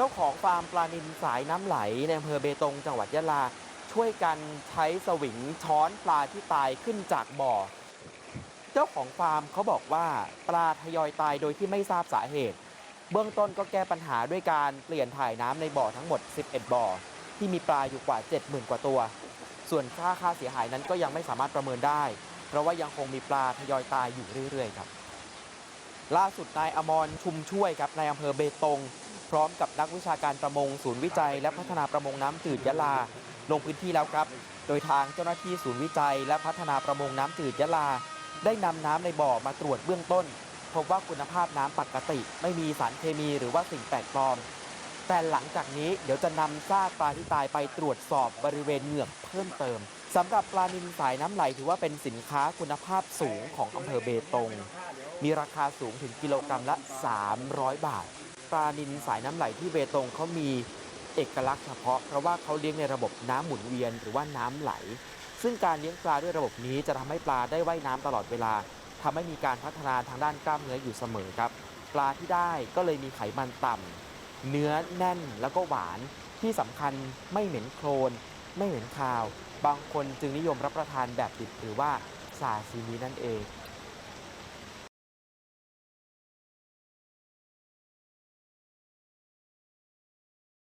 เจ้าของฟาร์มปลานิลสายน้ำไหลในอำเภอเบตงจังหวัดยะลา ช่วยกันใช้สวิงช้อนปลาที่ตายขึ้นจากบ่อ เจ้าของฟาร์มเขาบอกว่าปลาทยอยตายโดยที่ไม่ทราบสาเหตุ เบื้องต้นก็แก้ปัญหาด้วยการเปลี่ยนถ่ายน้ำในบ่อทั้งหมด 11 บ่อ ที่มีปลาอยู่กว่า 70,000 กว่าตัว ส่วนค่าค่าเสียหายนั้นก็ยังไม่สามารถประเมินได้ เพราะว่ายังคงมีปลาทยอยตายอยู่เรื่อยๆครับ ล่าสุดนายอมรชุมช่วยครับในอำเภอเบตง พร้อมกับนักวิชาการประมงศูนย์วิจัย และพัฒนาประมงน้ำจืดยะลา ลงพื้นที่แล้วครับ โดยทางเจ้าหน้าที่ศูนย์วิจัย และพัฒนาประมงน้ำจืดยะลา ได้นำน้ำในบ่อมาตรวจเบื้องต้น พบว่าคุณภาพน้ำปกติ ไม่มีสารเคมีหรือว่าสิ่งแปลกปลอม แต่หลังจากนี้เดี๋ยวจะนำซากปลาที่ตายไปตรวจสอบบริเวณเหงือกเพิ่มเติมสำหรับปลานิลสายน้ำไหลถือว่าเป็นสินค้าคุณภาพสูงของอำเภอเบตง มีราคาสูงถึงกิโลกรัมละ 300 บาท ปลานิลสายน้ำไหลที่เบตงเขามีเอกลักษณ์เฉพาะ เพราะว่าเขาเลี้ยงในระบบน้ำหมุนเวียนหรือว่าน้ำไหล ซึ่งการเลี้ยงปลาด้วยระบบนี้จะทำให้ปลาได้ว่ายน้ำตลอดเวลาทำให้มีการพัฒนาทางด้านกล้ามเนื้ออยู่เสมอครับ ปลาที่ได้ก็เลยมีไขมันต่ำเนื้อแน่นแล้วก็หวานที่สำคัญไม่เหม็นโคลน ไม่เหม็นคาว บางคนจึงนิยมรับประทานแบบดิบหรือว่าซาซิมินั่นเอง